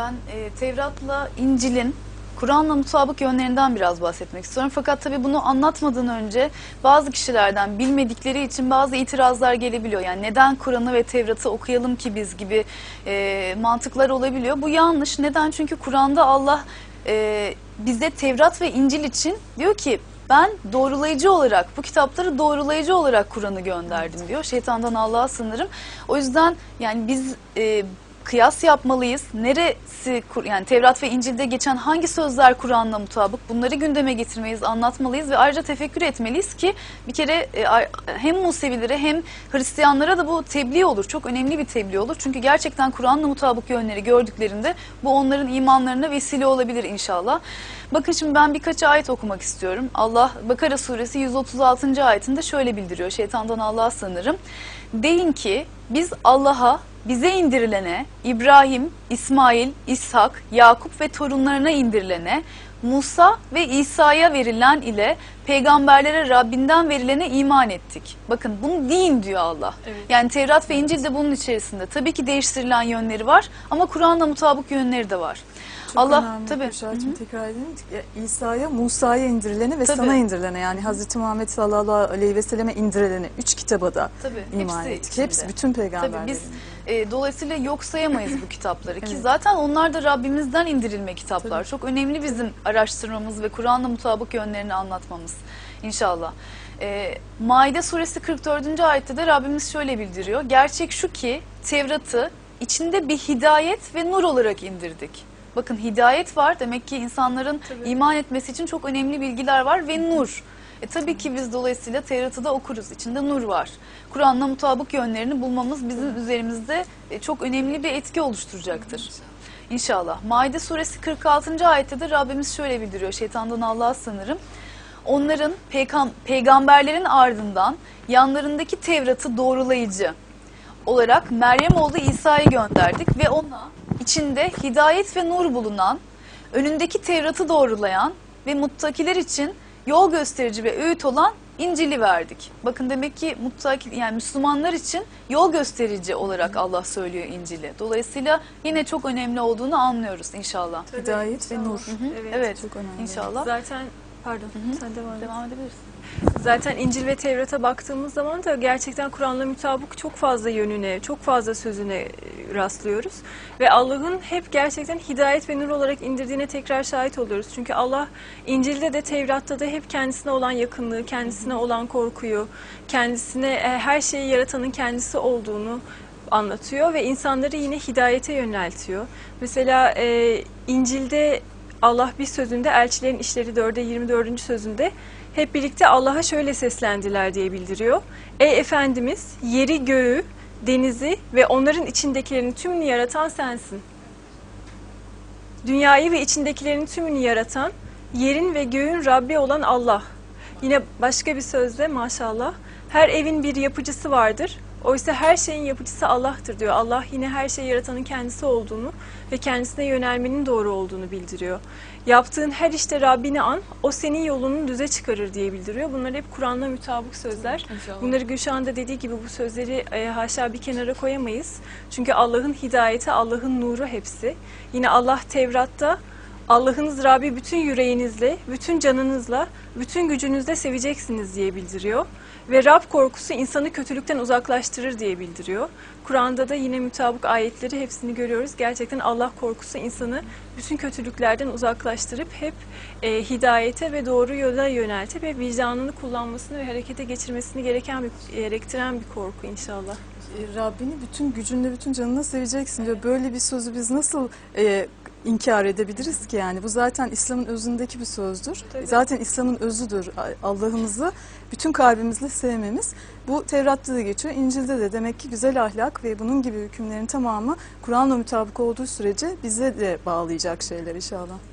Ben e, Tevrat'la İncil'in Kur'an'la mutabık yönlerinden biraz bahsetmek istiyorum. Fakat tabii bunu anlatmadan önce bazı kişilerden bilmedikleri için bazı itirazlar gelebiliyor. Yani neden Kur'an'ı ve Tevrat'ı okuyalım ki biz gibi e, mantıklar olabiliyor. Bu yanlış. Neden? Çünkü Kur'an'da Allah e, bize Tevrat ve İncil için diyor ki ben doğrulayıcı olarak, bu kitapları doğrulayıcı olarak Kur'an'ı gönderdim diyor. Şeytandan Allah'a sınırım. O yüzden yani biz e, kıyas yapmalıyız. Neresi yani Tevrat ve İncil'de geçen hangi sözler Kur'an'la mutabık bunları gündeme getirmeliyiz, anlatmalıyız ve ayrıca tefekkür etmeliyiz ki bir kere e, hem Musevilere hem Hristiyanlara da bu tebliğ olur. Çok önemli bir tebliğ olur. Çünkü gerçekten Kur'an'la mutabık yönleri gördüklerinde bu onların imanlarına vesile olabilir inşallah. Bakın şimdi ben birkaç ayet okumak istiyorum. Allah Bakara suresi 136. ayetinde şöyle bildiriyor. Şeytandan Allah'a sığınırım. Deyin ki biz Allah'a bize indirilene, İbrahim, İsmail, İshak, Yakup ve torunlarına indirilene, Musa ve İsa'ya verilen ile peygamberlere Rabbinden verilene iman ettik. Bakın bunu deyin diyor Allah. Evet. Yani Tevrat ve İncil de bunun içerisinde. Tabii ki değiştirilen yönleri var ama Kur'an'la mutabık yönleri de var. Çok Allah önemli tabii. Gülşah'cığım tekrar. Ya, İsa'ya, Musa'ya indirilene ve Tabii. sana indirilene yani Hazreti Muhammed sallallahu aleyhi ve selleme indirilene üç kitaba da Tabii, iman hepsi ettik. Hepsi içinde. bütün peygamberlerin. Tabii biz e, dolayısıyla yok sayamayız bu kitapları ki zaten onlar da Rabbimizden indirilme kitaplar. Tabii. Çok önemli bizim araştırmamız ve Kur'an'la mutabık yönlerini anlatmamız inşallah. E, Maide suresi 44. ayette de Rabbimiz şöyle bildiriyor. Gerçek şu ki Tevrat'ı içinde bir hidayet ve nur olarak indirdik. Bakın hidayet var demek ki insanların Tabii. iman etmesi için çok önemli bilgiler var ve nur. E tabii ki biz dolayısıyla Tevrat'ı da okuruz. İçinde nur var. Kur'an'la mutabık yönlerini bulmamız bizim üzerimizde e, çok önemli bir etki oluşturacaktır. İnşallah. Maide suresi 46. ayette de Rabbimiz şöyle bildiriyor. Şeytandan Allah'a sınırım. Onların peygam- peygamberlerin ardından yanlarındaki Tevrat'ı doğrulayıcı olarak Meryem oğlu İsa'yı gönderdik ve ona içinde hidayet ve nur bulunan, önündeki Tevrat'ı doğrulayan ve muttakiler için yol gösterici ve öğüt olan İncil'i verdik. Bakın demek ki muttaki yani Müslümanlar için yol gösterici olarak Allah söylüyor İncil'i. Dolayısıyla yine çok önemli olduğunu anlıyoruz inşallah. Tabii, Hidayet ve inşallah. nur. Evet. Evet, Çok önemli. inşallah. Zaten pardon hı. sen devam et. Devam edebiliriz. Zaten İncil ve Tevrat'a baktığımız zaman da gerçekten Kur'an'la mutabık çok fazla yönüne, çok fazla sözüne e, rastlıyoruz. Ve Allah'ın hep gerçekten hidayet ve nur olarak indirdiğine tekrar şahit oluyoruz. Çünkü Allah İncil'de de Tevrat'ta da hep kendisine olan yakınlığı, kendisine olan korkuyu, kendisine e, her şeyi yaratanın kendisi olduğunu anlatıyor ve insanları yine hidayete yöneltiyor. Mesela e, İncil'de Allah bir sözünde elçilerin işleri 4'e 24. sözünde hep birlikte Allah'a şöyle seslendiler diye bildiriyor. Ey Efendimiz yeri göğü, denizi ve onların içindekilerin tümünü yaratan sensin. Dünyayı ve içindekilerin tümünü yaratan, yerin ve göğün Rabbi olan Allah. Yine başka bir sözle maşallah, her evin bir yapıcısı vardır. Oysa her şeyin yapıcısı Allah'tır diyor. Allah yine her şeyi yaratanın kendisi olduğunu ve kendisine yönelmenin doğru olduğunu bildiriyor. Yaptığın her işte Rabbini an, o senin yolunu düze çıkarır diye bildiriyor. Bunlar hep Kur'an'la mütabık sözler. İnşallah. Bunları Gülşah'ın da dediği gibi bu sözleri e, haşa bir kenara koyamayız. Çünkü Allah'ın hidayeti, Allah'ın nuru hepsi. Yine Allah Tevrat'ta Allah'ınız Rabbi bütün yüreğinizle, bütün canınızla, bütün gücünüzle seveceksiniz diye bildiriyor. Ve Rab korkusu insanı kötülükten uzaklaştırır diye bildiriyor. Kur'an'da da yine mütabık ayetleri hepsini görüyoruz. Gerçekten Allah korkusu insanı bütün kötülüklerden uzaklaştırıp hep e, hidayete ve doğru yola yöneltip hep vicdanını kullanmasını ve harekete geçirmesini gereken bir, gerektiren bir korku inşallah. E, Rabbini bütün gücünle, bütün canına seveceksin diyor. Böyle bir sözü biz nasıl e, inkar edebiliriz ki yani? Bu zaten İslam'ın özündeki bir sözdür. Tabii. Zaten İslam'ın özüdür Allah'ımızı bütün kalbimizle sevmemiz. Bu Tevrat'ta da geçiyor, İncil'de de. Demek ki güzel ahlak ve bunun gibi hükümlerin tamamı Kur'an'la mutabık olduğu sürece bize de bağlayacak şeyler inşallah.